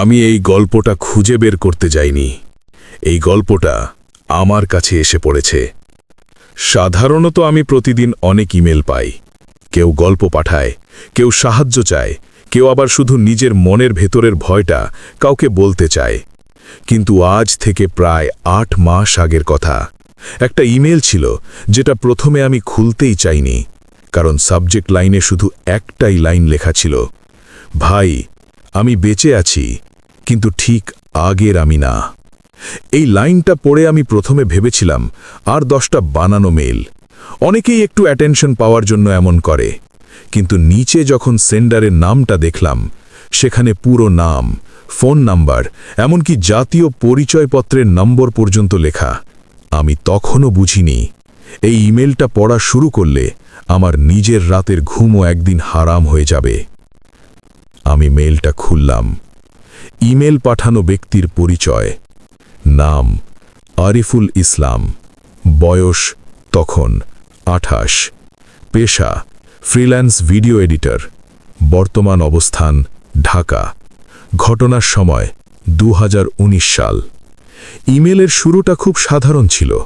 আমি এই গল্পটা খুঁজে বের করতে যাইনি। এই গল্পটা আমার কাছে এসে পড়েছে। সাধারণত আমি প্রতিদিন অনেক ইমেল পাই। কেউ গল্প পাঠায়, কেউ সাহায্য চায়, কেউ আবার শুধু নিজের মনের ভেতরের ভয়টা কাউকে বলতে চায়। কিন্তু আজ থেকে প্রায় আট মাস আগের কথা। একটা ইমেল ছিল যেটা প্রথমে আমি খুলতেই চাইনি, কারণ সাবজেক্ট লাইনে শুধু একটাই লাইন লেখা ছিল, ভাই আমি বেঁচে আছি, কিন্তু ঠিক আগের আমি না। এই লাইনটা পড়ে আমি প্রথমে ভেবেছিলাম, আর দশটা বানানো মেল। অনেকেই একটু অ্যাটেনশন পাওয়ার জন্য এমন করে। কিন্তু নিচে যখন সেন্ডারের নামটা দেখলাম, সেখানে পুরো নাম, ফোন নাম্বার, এমনকি জাতীয় পরিচয়পত্রের নম্বর পর্যন্ত লেখা। আমি তখনও বুঝিনি, এই ইমেলটা পড়া শুরু করলে আমার নিজের রাতের ঘুমও একদিন হারাম হয়ে যাবে। আমি মেলটা খুললাম। ইমেল পাঠানো ব্যক্তির পরিচয়। নাম আরিফুল ইসলাম। বয়স তখন আঠাশ। পেশা ফ্রিল্যান্স ভিডিও এডিটর। বর্তমান অবস্থান ঢাকা। ঘটনার সময় দু হাজার উনিশ সাল। ইমেলের শুরুটা খুব সাধারণ ছিল।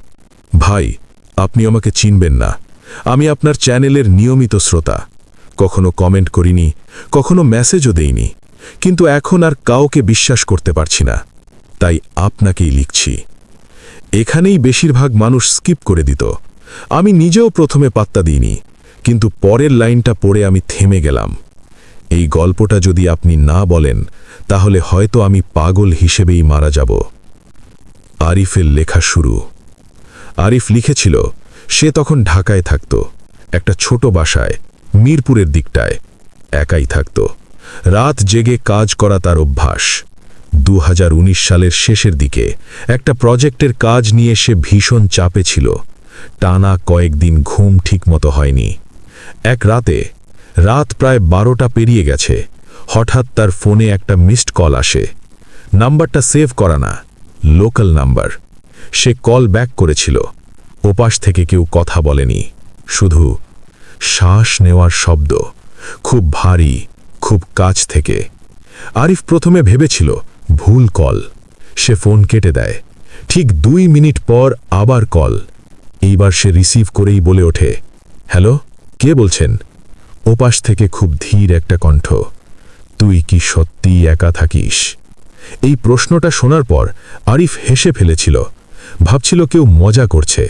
ভাই, আপনি আমাকে চিনবেন না। আমি আপনার চ্যানেলের নিয়মিত শ্রোতা। কখনো কমেন্ট করিনি, কখনো মেসেজও দেইনি। কিন্তু এখন আর কাউকে বিশ্বাস করতে পারছি না। তাই আপনাকেই লিখছি। এখানেই বেশিরভাগ মানুষ স্কিপ করে দিত। আমি নিজেও প্রথমে পাত্তা দিইনি, কিন্তু পরের লাইনটা পড়ে আমি থেমে গেলাম। এই গল্পটা যদি আপনি না বলেন, তাহলে হয়তো আমি পাগল হিসেবেই মারা যাব। আরিফের লেখা শুরু। আরিফ লিখেছিল, সে তখন ঢাকায় থাকত, একটা ছোট বাসায়। মিরপুরের দিকটায়। একাই থাকত। রাত জেগে কাজ করা তার অভ্যাস। দু হাজার উনিশ সালের শেষের দিকে একটা প্রজেক্টের কাজ নিয়ে সে ভীষণ চাপে ছিল। টানা কয়েকদিন ঘুম ঠিকমতো হয়নি। এক রাতে, রাত প্রায় বারোটা পেরিয়ে গেছে। হঠাৎ তার ফোনে একটা মিসড কল আসে। নাম্বারটা সেভ করা না, লোকাল নাম্বার। সে কল ব্যাক করেছিল। ওপাশ থেকে কেউ কথা বলেনি। শুধু শ্বাস নেওয়ার শব্দ। খুব ভারী, খুব কাছ থেকে। আরিফ প্রথমে ভেবেছিল, ভুল কল। সে ফোন কেটে দেয়। ঠিক দুই মিনিট পর আবার কল। এইবার সে রিসিভ করেই বলে ওঠে, হ্যালো, কে বলছেন? ওপাশ থেকে খুব ধীর একটা কণ্ঠ, তুই কি সত্যিই একা থাকিস? এই প্রশ্নটা শোনার পর আরিফ হেসে ফেলেছিল। ভাবছিল কেউ মজা করছে।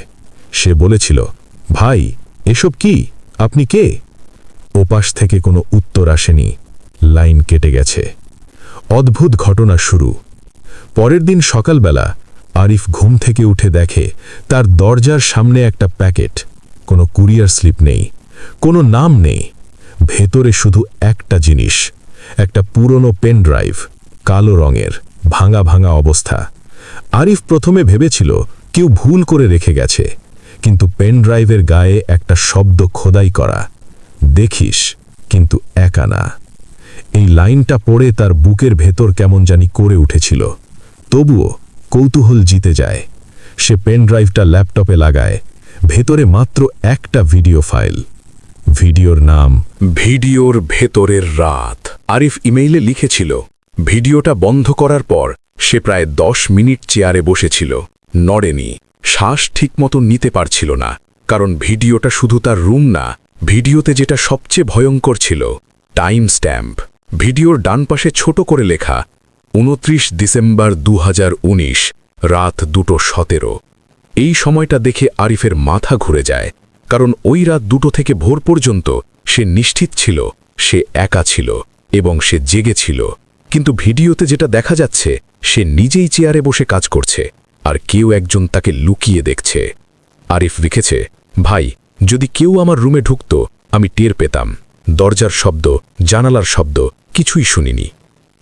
সে বলেছিল, ভাই, এসব কি? আপনি কে? ওপাশ থেকে কোনো উত্তর আসেনি। লাইন কেটে গেছে। অদ্ভুত ঘটনা শুরু। পরের দিন সকালবেলা আরিফ ঘুম থেকে উঠে দেখে তার দরজার সামনে একটা প্যাকেট। কোনো কুরিয়ার স্লিপ নেই, কোনো নাম নেই। ভেতরে শুধু একটা জিনিস, একটা পুরনো পেন ড্রাইভ, কালো রঙের, ভাঙা ভাঙা অবস্থা। আরিফ প্রথমে ভেবেছিল কেউ ভুল করে রেখে গেছে। কিন্তু পেন ড্রাইভের গায়ে একটা শব্দ খোদাই করা। দেখিস, কিন্তু একা না। এই লাইনটা পড়ে তার বুকের ভেতর কেমন জানি করে উঠেছিল। তবুও কৌতূহল জিতে যায়। সে পেন ড্রাইভটা ল্যাপটপে লাগায়। ভেতরে মাত্র একটা ভিডিও ফাইল। ভিডিওর নাম, ভিডিওর ভেতরের রাত। আরিফ ইমেইলে লিখেছিল, ভিডিওটা বন্ধ করার পর সে প্রায় দশ মিনিট চেয়ারে বসেছিল। নড়েনি। শ্বাস ঠিকমতো নিতে পারছিল না, কারণ ভিডিওটা শুধু তার রুম না, ভিডিওতে যেটা সবচেয়ে ভয়ঙ্কর ছিল, টাইম স্ট্যাম্প। ভিডিওর ডান পাশে ছোট করে লেখা, উনত্রিশ ডিসেম্বর দু হাজার উনিশ, রাত দুটো সতেরো। এই সময়টা দেখে আরিফের মাথা ঘুরে যায়, কারণ ওই রাত দুটো থেকে ভোর পর্যন্ত সে নিশ্চিত ছিল, সে একা ছিল এবং সে জেগেছিল কিন্তু ভিডিওতে যেটা দেখা যাচ্ছে, সে নিজেই চেয়ারে বসে কাজ করছে। আর কেউ একজন তাকে লুকিয়ে দেখছে। আরিফ লিখেছে, ভাই, যদি কেউ আমার রুমে ঢুকত, আমি টের পেতাম। দরজার শব্দ, জানালার শব্দ, কিছুই শুনিনি।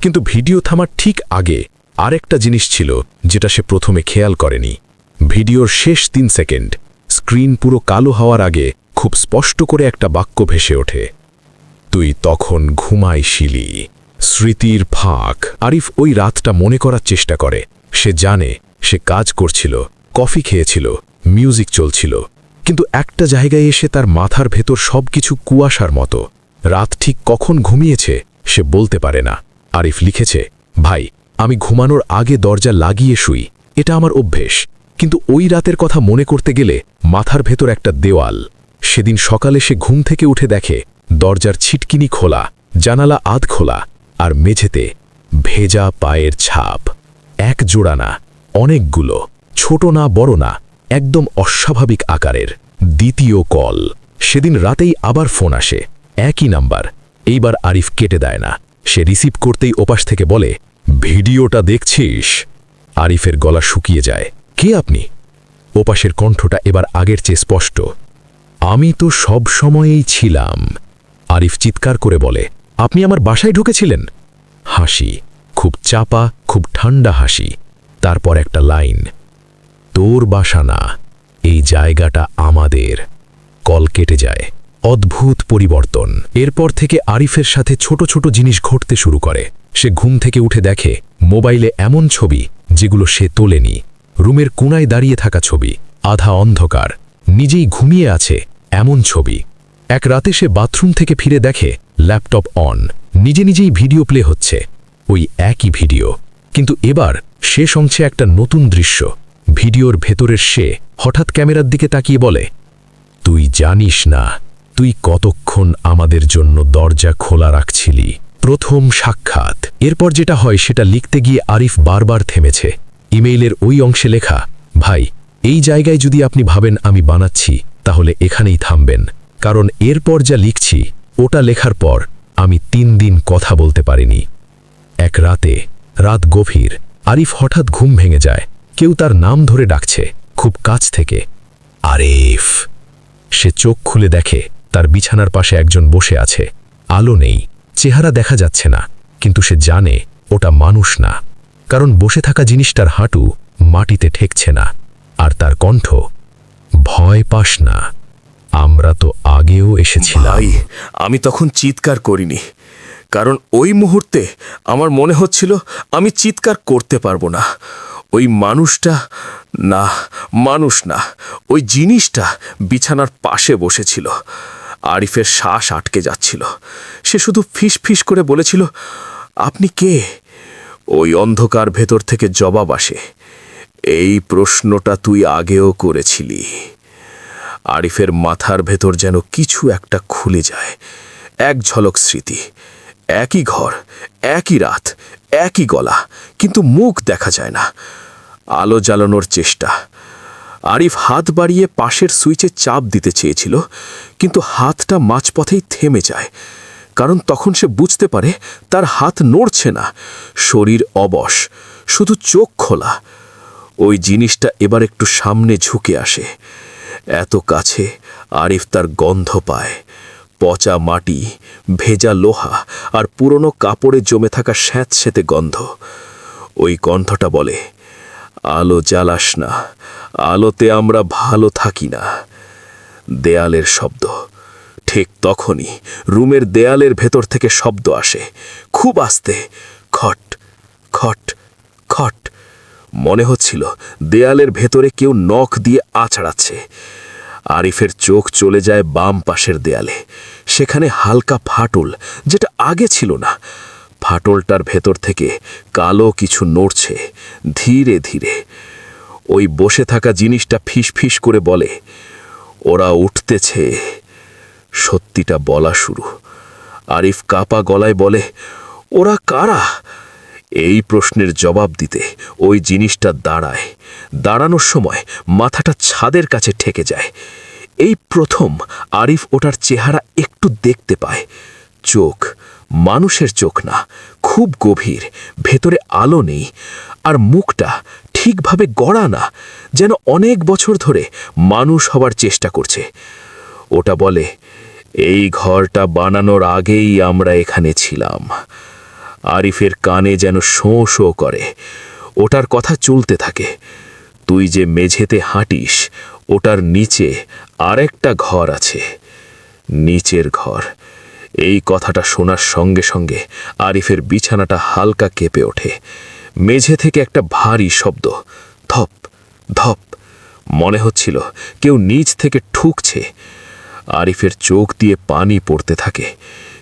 কিন্তু ভিডিও থামার ঠিক আগে আরেকটা জিনিস ছিল যেটা সে প্রথমে খেয়াল করেনি। ভিডিওর শেষ তিন সেকেন্ড, স্ক্রিন পুরো কালো হওয়ার আগে খুব স্পষ্ট করে একটা বাক্য ভেসে ওঠে। তুই তখন ঘুমাই শিলি। স্মৃতির ফাঁক। আরিফ ওই রাতটা মনে করার চেষ্টা করে। সে জানে সে কাজ করছিল, কফি খেয়েছিল মিউজিক চলছিল। কিন্তু একটা জায়গায় এসে তার মাথার ভেতর সবকিছু কুয়াশার মতো। রাত ঠিক কখন ঘুমিয়েছে, সে বলতে পারে না। আরিফ লিখেছে, ভাই, আমি ঘুমানোর আগে দরজা লাগিয়ে শুই। এটা আমার অভ্যেস। কিন্তু ওই রাতের কথা মনে করতে গেলে মাথার ভেতর একটা দেওয়াল। সেদিন সকালে সে ঘুম থেকে উঠে দেখে, দরজার ছিটকিনি খোলা, জানালা আধ খোলা আর মেঝেতে ভেজা পায়ের ছাপ। এক জোড়া না অনেকগুলো, ছোট না, বড় না, একদম অস্বাভাবিক আকারের। দ্বিতীয় কল। সেদিন রাতেই আবার ফোন আসে। একই নাম্বার। এইবার আরিফ কেটে দেয় না। সে রিসিভ করতেই ওপাশ থেকে বলে, ভিডিওটা দেখছিস? আরিফের গলা শুকিয়ে যায়। কে আপনি? ওপাশের কণ্ঠটা এবার আগের চেয়ে স্পষ্ট। আমি তো সব সময়েই ছিলাম। আরিফ চিৎকার করে বলে, আপনি আমার বাসায় ঢুকেছিলেন? হাসি। খুব চাপা, খুব ঠান্ডা হাসি। তারপর একটা লাইন, তোর বাসা না এই জায়গাটা আমাদের। কল কেটে যায়। অদ্ভুত পরিবর্তন। এরপর থেকে আরিফের সাথে ছোট ছোট জিনিস ঘটতে শুরু করে। সে ঘুম থেকে উঠে দেখে, মোবাইলে এমন ছবি, যেগুলো সে তোলেনি। রুমের কোনায় দাঁড়িয়ে থাকা ছবি, আধা অন্ধকার। নিজেই ঘুমিয়ে আছে, এমন ছবি। এক রাতে সে বাথরুম থেকে ফিরে দেখে, ল্যাপটপ অন। নিজে নিজেই ভিডিও প্লে হচ্ছে। ওই একই ভিডিও। কিন্তু এবার শেষ অংশে একটা নতুন দৃশ্য। ভিডিওর ভেতরের সে হঠাৎ ক্যামেরার দিকে তাকিয়ে বলে, তুই জানিস না, তুই কতক্ষণ আমাদের জন্য দরজা খোলা রাখছিলি। প্রথম সাক্ষাৎ। এরপর যেটা হয় সেটা লিখতে গিয়ে আরিফ বারবার থেমেছে। ইমেইলের ওই অংশে লেখা, ভাই, এই জায়গায় যদি আপনি ভাবেন আমি বানাচ্ছি, তাহলে এখানেই থামবেন। কারণ এরপর যা লিখছি, ওটা লেখার পর আমি তিন দিন কথা বলতে পারিনি। এক রাতে, রাত গভীর আরিফ হঠাৎ ঘুম ভেঙে যায়। কেউ তার নাম ধরে ডাকছে, খুব কাছ থেকে। আরিফ! সে চোখ খুলে দেখে, তার বিছানার পাশে একজন বসে আছে। আলো নেই, চেহারা দেখা যাচ্ছে না, কিন্তু সে জানে ওটা মানুষ না। কারণ বসে থাকা জিনিসটার হাঁটু মাটিতে ঠেকছে না, আর তার কণ্ঠ ভয় পাস না। আমরা তো আগেও এসেছিলাম। আমি তখন চিৎকার করিনি। কারণ ওই মুহূর্তে আমার মনে হচ্ছিল আমি চিৎকার করতে পারব না। ওই মানুষটা, না, মানুষ না, ওই জিনিসটা বিছানার পাশে বসেছিল। আরিফের শ্বাস আটকে যাচ্ছিল। সে শুধু ফিস ফিস করে বলেছিল, আপনি কে? ওই অন্ধকার ভেতর থেকে জবাব আসে, এই প্রশ্নটা তুই আগেও করেছিলি। আরিফের মাথার ভেতর যেন কিছু একটা খুলে যায়, এক ঝলক স্মৃতি। একই ঘর, একই রাত, একই গলা, কিন্তু মুখ দেখা যায় না। আলো জ্বালানোর চেষ্টা। আরিফ হাত বাড়িয়ে পাশের সুইচে চাপ দিতে চেয়েছিল, কিন্তু হাতটা মাঝপথেই থেমে যায়, কারণ তখন সে বুঝতে পারে তার হাত নড়ছে না। শরীর অবশ, শুধু চোখ খোলা। ওই জিনিসটা এবার একটু সামনে ঝুঁকে আসে। এত কাছে আরিফ তার গন্ধ পায়। পচা মাটি, ভেজা লোহা আর পুরনো কাপড়ে জমে থাকা স্যাঁতস্যাঁতে গন্ধ। ওই গন্ধটা বলে, আলো জ্বালাস না, আলোতে আমরা ভালো থাকি না। দেয়ালের শব্দ। ঠিক তখনই রুমের দেয়ালের ভেতর থেকে শব্দ আসে। খুব আস্তে, খট খট খট। মনে হচ্ছিল দেয়ালের ভেতরে কেউ নখ দিয়ে আছড়াচ্ছে। আরিফের চোখ চলে যায় বাম পাশের দেয়ালে। সেখানে হালকা ফাটল, যেটা আগে ছিল না। ফাটলটার ভেতর থেকে কালো কিছু নড়ছে, ধীরে ধীরে। ওই বসে থাকা জিনিসটা ফিস ফিস করে বলে, ওরা উঠতেছে। সত্যিটা বলা শুরু। আরিফ কাপা গলায় বলে, ওরা কারা? এই প্রশ্নের জবাব দিতে ওই জিনিসটা দাঁড়ায়। দাঁড়ানোর সময় মাথাটা ছাদের কাছে ঠেকে যায়। এই প্রথম আরিফ ওটার চেহারা একটু দেখতে পায়। চোখ মানুষের চোখ না, খুব গভীর, ভেতরে আলো নেই, আর মুখটা ঠিকভাবে গড়া না, যেন অনেক বছর ধরে মানুষ হবার চেষ্টা করছে। ওটা বলে, এই ঘরটা বানানোর আগেই আমরা এখানে ছিলাম। আরিফের কানে যেন শোঁ শোঁ করে। ওটার কথা চলতে থাকে। তুই যে মেঝেতে হাঁটিস, ওটার নিচে আরেকটা ঘর আছে। নিচের ঘর। এই কথাটা শোনার সঙ্গে সঙ্গে আরিফের বিছানাটা হালকা কেঁপে ওঠে। মেঝে থেকে একটা ভারী শব্দ, ধপ ধপ, মনে হচ্ছিল কেউ নিচ থেকে ঠুকছে। আরিফের চোখ দিয়ে পানি পড়তে থাকে।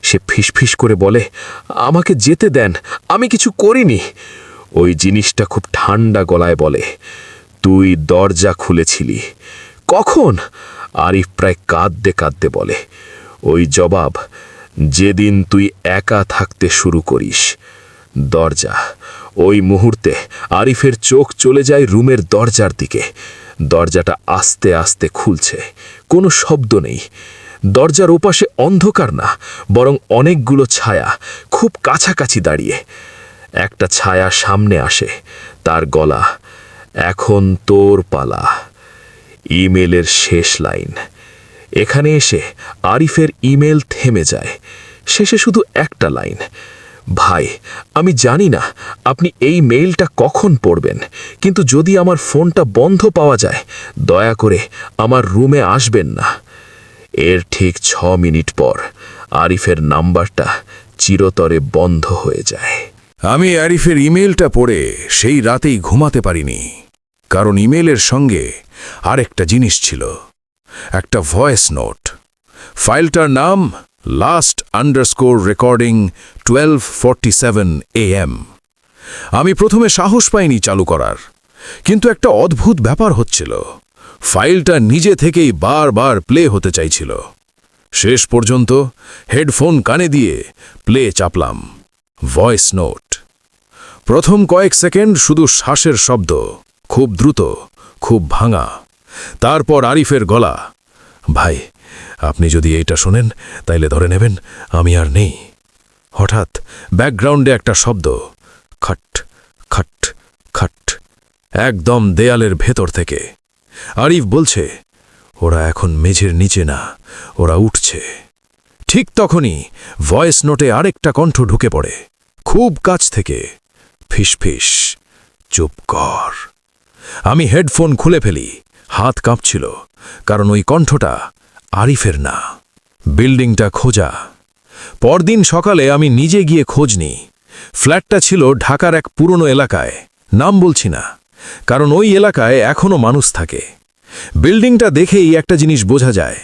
সে ফিসফিস করে বলে, আমাকে যেতে দেন, আমি কিছু করিনি। ওই জিনিসটা খুব ঠান্ডা গলায় বলে, তুই দরজা খুলেছিলি। কখন? আরিফ প্রায় কাঁদতে কাঁদতে বলে, ওই জবাব, যেদিন তুই একা থাকতে শুরু করিস। দরজা, ওই মুহূর্তে আরিফের চোখ চলে যায় রুমের দরজার দিকে। দরজাটা আস্তে আস্তে খুলছে, কোনো শব্দ নেই। দরজার ওপাশে অন্ধকার না, বরং অনেকগুলো ছায়া খুব কাছাকাছি দাঁড়িয়ে। একটা ছায়া সামনে আসে, তার গলা এখন তোর পালা ইমেলের শেষ লাইন। এখানে এসে আরিফের ইমেল থেমে যায়। শেষে শুধু একটা লাইন, ভাই, আমি জানি না আপনি এই মেইলটা কখন পড়বেন, কিন্তু যদি আমার ফোনটা বন্ধ পাওয়া যায়, দয়া করে আমার রুমে আসবেন না। এর ঠিক ছ মিনিট পর আরিফের নাম্বারটা চিরতরে বন্ধ হয়ে যায়। আমি আরিফের ইমেলটা পড়ে সেই রাতেই ঘুমাতে পারিনি, কারণ ইমেলের সঙ্গে আরেকটা জিনিস ছিল, একটা ভয়েস নোট। ফাইলটার নাম last underscore recording twelve forty seven আমি প্রথমে সাহস পাইনি চালু করার, কিন্তু একটা অদ্ভুত ব্যাপার হচ্ছিল। ফাইলটা নিজে থেকেই বারবার প্লে হতে চাইছিল। শেষ পর্যন্ত হেডফোন কানে দিয়ে প্লে চাপলাম। Voice note. প্রথম কয়েক সেকেন্ড শুধু শ্বাসের শব্দ, খুব দ্রুত, খুব ভাঙা। তারপর আরিফের গলা, ভাই, আপনি যদি এইটা শোনেন, তাইলে ধরে নেবেন, আমি আর নেই। হঠাৎ ব্যাকগ্রাউন্ডে একটা শব্দ, খট খট খট, একদম দেয়ালের ভেতর থেকে। আরিফ বলছে, ওরা এখন মেঝের নিচে না, ওরা উঠছে। ঠিক তখনই ভয়েস নোটে আরেকটা কণ্ঠ ঢুকে পড়ে, খুব কাছ থেকে। ফিসফিস চুপ কর। আমি হেডফোন খুলে ফেলি, হাত কাঁপছিল, কারণ ওই কণ্ঠটা আরিফের না। বিল্ডিংটা খোঁজা। পরদিন সকালে আমি নিজে গিয়ে খোঁজ নিই। ফ্ল্যাটটা ছিল ঢাকার এক পুরনো এলাকায়, নাম বলছি না। কারণ ওই এলাকায় এখনও মানুষ থাকে। বিল্ডিংটা দেখেই একটা জিনিস বোঝা যায়,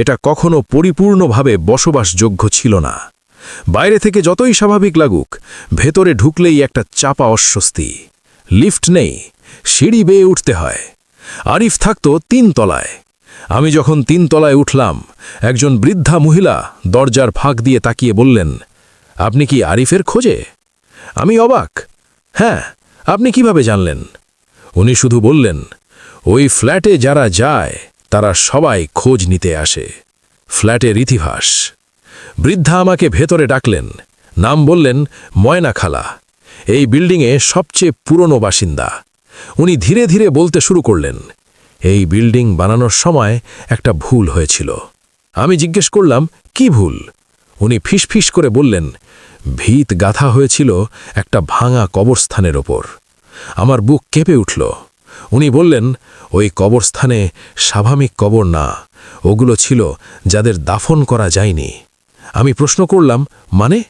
এটা কখনো পরিপূর্ণভাবে বসবাসযোগ্য ছিল না। বাইরে থেকে যতই স্বাভাবিক লাগুক, ভেতরে ঢুকলেই একটা চাপা অস্বস্তি। লিফট নেই, সিঁড়ি বেয়ে উঠতে হয়। আরিফ থাকত তিন তলায় আমি যখন তিন তলায় উঠলাম, একজন বৃদ্ধা মহিলা দরজার ফাঁক দিয়ে তাকিয়ে বললেন, আপনি কি আরিফের খোঁজে? আমি অবাক হ্যাঁ আপনি কীভাবে জানলেন? উনি শুধু বললেন, ওই ফ্ল্যাটে যারা যায়, তারা সবাই খোঁজ নিতে আসে। ফ্ল্যাটের ইতিহাস। বৃদ্ধা আমাকে ভেতরে ডাকলেন, নাম বললেন ময়না খালা। এই বিল্ডিংয়ে সবচেয়ে পুরনো বাসিন্দা। উনি ধীরে ধীরে বলতে শুরু করলেন, এই বিল্ডিং বানানোর সময় একটা ভুল হয়েছিল। আমি জিজ্ঞেস করলাম, কি ভুল? উনি ফিসফিস করে বললেন, ভিত গাথা হয়েছিল একটা ভাঙা কবরস্থানের ওপর। আমার বুক কেঁপে উঠল। উনি বললেন, ওই কবরস্থানে স্বাভাবিক কবর না। ওগুলো ছিল যাদের দাফন করা যায়নি। আমি প্রশ্ন করলাম মানে?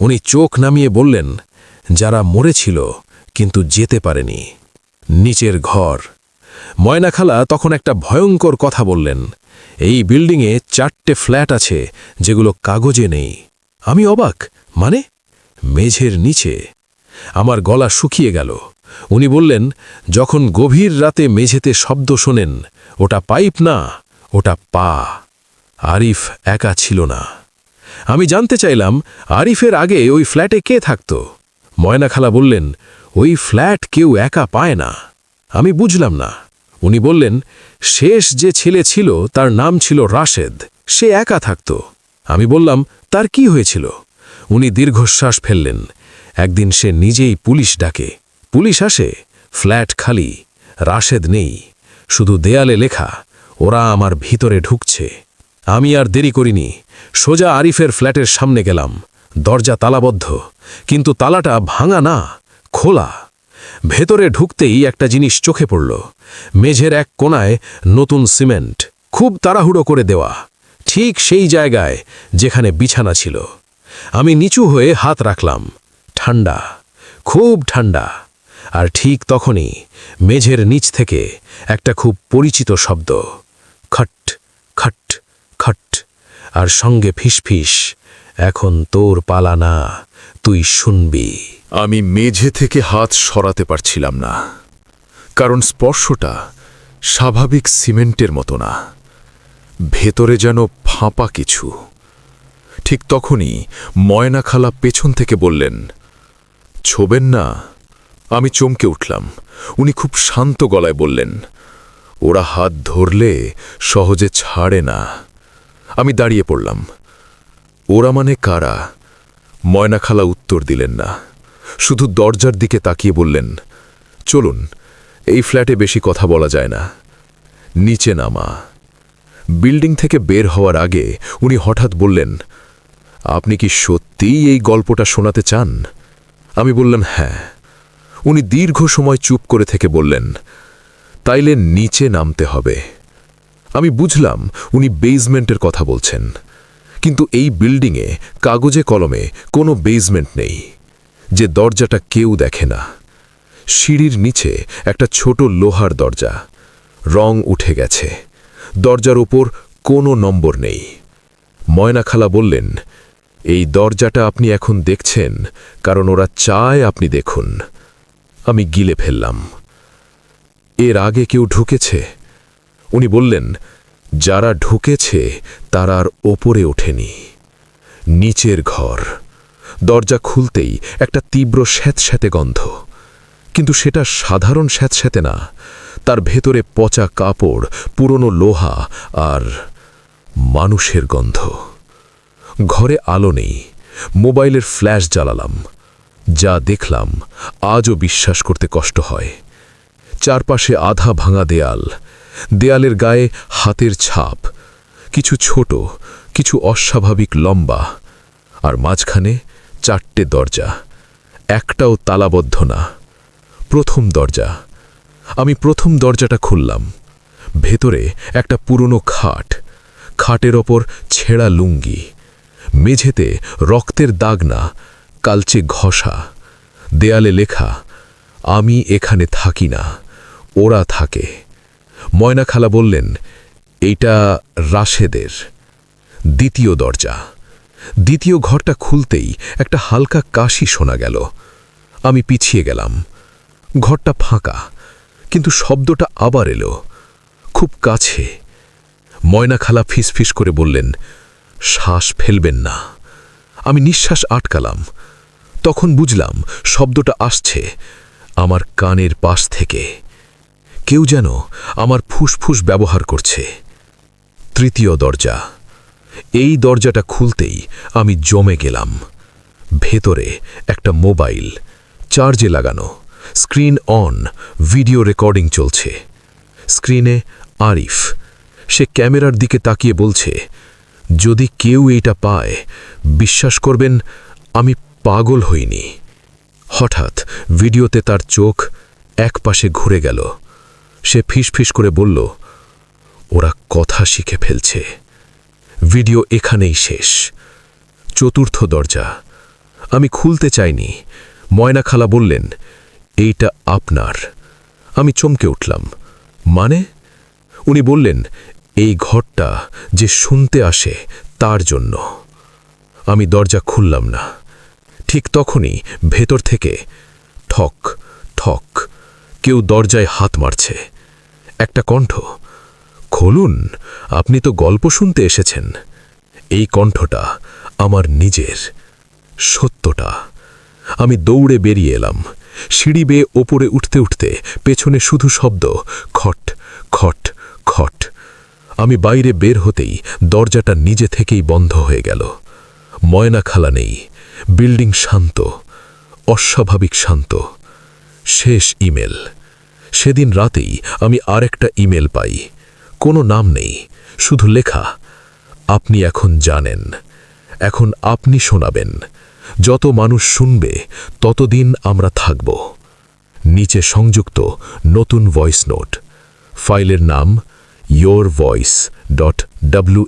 উনি চোখ নামিয়ে বললেন, যারা মরেছিল কিন্তু যেতে পারেনি। নিচের ঘর। ময়নাখালা তখন একটা ভয়ঙ্কর কথা বললেন, এই বিল্ডিংয়ে চারটে ফ্ল্যাট আছে যেগুলো কাগজে নেই। আমি অবাক মানে? মেঝের নিচে। আমার গলা শুকিয়ে গেল। উনি বললেন, যখন গভীর রাতে মেঝেতে শব্দ শোনেন, ওটা পাইপ না, ওটা পা। আরিফ একা ছিল না। আমি জানতে চাইলাম, আরিফের আগে ওই ফ্ল্যাটে কে থাকত? ময়নাখালা বললেন, ওই ফ্ল্যাট কেউ একা পায় না। আমি বুঝলাম না। উনি বললেন, শেষ যে ছেলে ছিল, তার নাম ছিল রাশেদ। সে একা থাকত। আমি বললাম, তার কি হয়েছিল? উনি দীর্ঘশ্বাস ফেললেন। একদিন সে নিজেই পুলিশ ডাকে। পুলিশ আসে, ফ্ল্যাট খালি, রাশেদ নেই, শুধু দেয়ালে লেখা, ওরা আমার ভিতরে ঢুকছে। আমি আর দেরি করিনি, সোজা আরিফের ফ্ল্যাটের সামনে গেলাম, দরজা তালাবদ্ধ, কিন্তু তালাটা ভাঙা না, খোলা। ভেতরে ঢুকতেই একটা জিনিস চোখে পড়ল, মেঝের এক কোনায় নতুন সিমেন্ট, খুব তাড়াহুড়ো করে দেওয়া, ঠিক সেই জায়গায় যেখানে বিছানা ছিল। আমি নিচু হয়ে হাত রাখলাম, ঠান্ডা, খুব ঠান্ডা। আর ঠিক তখনই মেঝের নিচ থেকে একটা খুব পরিচিত শব্দ। খট খট খট। আর সঙ্গে ফিসফিস এখন তোর পালা না, তুই শুনবি। আমি মেঝে থেকে হাত সরাতে পারছিলাম না। কারণ স্পর্শটা স্বাভাবিক সিমেন্টের মতো না। ভেতরে যেন ফাঁপা কিছু। ঠিক তখনই ময়নাখালা পেছন থেকে বললেন, ছোবেন না আমি চমকে উঠলাম। উনি খুব শান্ত গলায় বললেন, ওরা হাত ধরলে সহজে ছাড়ে না। আমি দাঁড়িয়ে পড়লাম। ওরা মানে কারা? ময়নাখালা উত্তর দিলেন না। শুধু দরজার দিকে তাকিয়ে বললেন, চলুন, এই ফ্ল্যাটে বেশি কথা বলা যায় না। নিচে নামা। বিল্ডিং থেকে বের হওয়ার আগে উনি হঠাৎ বললেন, আপনি কি সত্যিই এই গল্পটা শোনাতে চান? আমি বললাম হ্যাঁ। উনি দীর্ঘ সময় চুপ করে থেকে বললেন, তাইলে নিচে নামতে হবে। আমি বুঝলাম উনি বেজমেন্টের কথা বলছেন, কিন্তু এই বিল্ডিংয়ে, কাগজে কলমে কোনো বেজমেন্ট নেই, যে দরজাটা কেউ দেখে না। সিঁড়ির নিচে একটা ছোট লোহার দরজা, রং উঠে গেছে, দরজার ওপর কোনো নম্বর নেই। ময়নাখালা বললেন, এই দরজাটা আপনি এখন দেখছেন, কারণ ওরা চায় আপনি দেখুন। আমি গিলে ফেললাম। এর আগে কেউ ঢুকেছে? উনি বললেন, যারা ঢুকেছে, তারা আর ওপরে ওঠেনি। নিচের ঘর। দরজা খুলতেই একটা তীব্র স্যাঁতস্যাঁতে গন্ধ। কিন্তু সেটা সাধারণ স্যাঁতস্যাঁতে না। তার ভেতরে পচা কাপড়, পুরনো লোহা আর মানুষের গন্ধ। ঘরে আলো নেই। মোবাইলের ফ্ল্যাশ জ্বালালাম। যা দেখলাম, আজও বিশ্বাস করতে কষ্ট হয়। চারপাশে আধা ভাঙা দেয়াল, দেয়ালের গায়ে হাতের ছাপ, কিছু ছোট, কিছু অস্বাভাবিক লম্বা, আর মাঝখানে চারটে দরজা, একটাও তালাবদ্ধ না। প্রথম দরজা। আমি প্রথম দরজাটা খুললাম। ভেতরে একটা পুরনো খাট, খাটের ওপর ছেঁড়া লুঙ্গি, মেঝেতে রক্তের দাগ না কালচে ঘষা, দেয়ালে লেখা, আমি এখানে থাকি না, ওরা থাকে। ময়না খালা বললেন, এইটা রাশেদের, দ্বিতীয় দরজা। দ্বিতীয় ঘরটা খুলতেই একটা হালকা কাশি শোনা গেল। আমি পিছিয়ে গেলাম। ঘরটা ফাঁকা, কিন্তু শব্দটা আবার এলো, খুব কাছে। ময়না খালা ফিসফিস করে বললেন, শ্বাস ফেলবেন না। আমি নিঃশ্বাস আটকালাম। তখন বুঝলাম শব্দটা আসছে আমার কানের পাশ থেকে। কেউ যেন আমার ফুসফুস ব্যবহার করছে। তৃতীয় দরজা। এই দরজাটা খুলতেই আমি জমে গেলাম। ভেতরে একটা মোবাইল, চার্জে লাগানো, স্ক্রিন অন, ভিডিও রেকর্ডিং চলছে। স্ক্রিনে আরিফ, সে ক্যামেরার দিকে তাকিয়ে বলছে, যদি কেউ এইটা পায়, বিশ্বাস করবেন, আমি পাগল হইনি। হঠাৎ ভিডিওতে তার চোখ একপাশে ঘুরে গেল। সে ফিসফিস করে বলল, ওরা কথা শিখে ফেলছে। ভিডিও এখানেই শেষ। চতুর্থ দরজা। আমি খুলতে চাইনি। ময়না খালা বললেন, এইটা আপনার। আমি চমকে উঠলাম। মানে? উনি বললেন, এই ঘরটা যে শুনতে আসে তার জন্য। আমি দরজা খুললাম না। ঠিক তখনই ভেতর থেকে ঠক ঠক, কেউ দরজায় হাত মারছে। একটা কণ্ঠ, খুলুন, আপনি তো গল্প শুনতে এসেছেন। এই কণ্ঠটা আমার নিজের, সত্যটা। আমি দৌড়ে বেরিয়ে এলাম। সিঁড়ি বেয়ে ওপরে উঠতে উঠতে পেছনে শুধু শব্দ, খট খট খট। আমি বাইরে বের হতেই দরজাটা নিজে থেকেই বন্ধ হয়ে গেল। ময়না খালা নেই। বিল্ডিং শান্ত, অস্বাভাবিক শান্ত। শেষ ইমেল। সেদিন রাতেই আমি আরেকটা ইমেল পাই। কোনো নাম নেই, শুধু লেখা, আপনি এখন জানেন। এখন আপনি শোনাবেন। যত মানুষ শুনবে, ততদিন আমরা থাকব। নিচে সংযুক্ত নতুন ভয়েস নোট। ফাইলের নাম ইয়োর ভয়েস ডট ডাব্লিউ